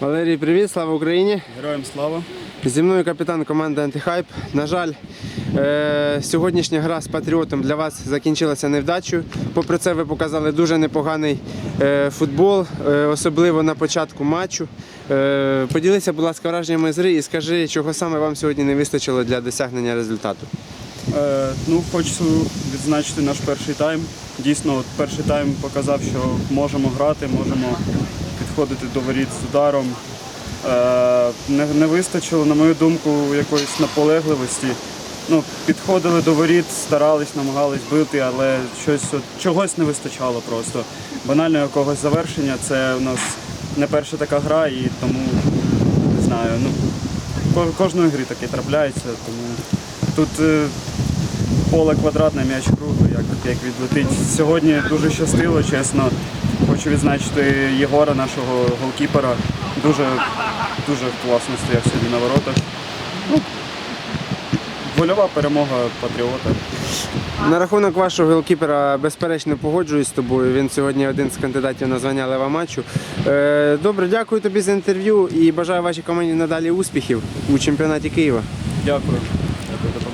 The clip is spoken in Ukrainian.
Валерій, привіт, слава Україні! Героям слава. Зі мною капітан команди Антихайп. На жаль, е- сьогоднішня гра з Патріотом для вас закінчилася невдачею. Попри це, ви показали дуже непоганий е- футбол, е- особливо на початку матчу. Е- поділися, будь ласка, враженнями з гри і скажи, чого саме вам сьогодні не вистачило для досягнення результату. Е, ну, хочу відзначити наш перший тайм. Дійсно, перший тайм показав, що можемо грати, можемо підходити до воріт з ударом. Е, не, не вистачило, на мою думку, якоїсь наполегливості. Ну, підходили до воріт, старались, намагались бити, але щось от, чогось не вистачало просто. Банально якогось завершення. Це у нас не перша така гра, і тому не знаю. Ну, кожної гри таке трапляється, тому тут е, поле квадратне, м'яч круглий, як, як відлетить. Сьогодні дуже щастило, чесно. Хочу відзначити Єгора, нашого голкіпера. Дуже, дуже класно стояв сьогодні на воротах. Ну, вольова перемога патріота. На рахунок вашого голкіпера, безперечно, погоджуюсь з тобою. Він сьогодні один з кандидатів на звання лева матчу. Е, Добре, дякую тобі за інтерв'ю і бажаю вашій команді надалі успіхів у чемпіонаті Києва. Дякую.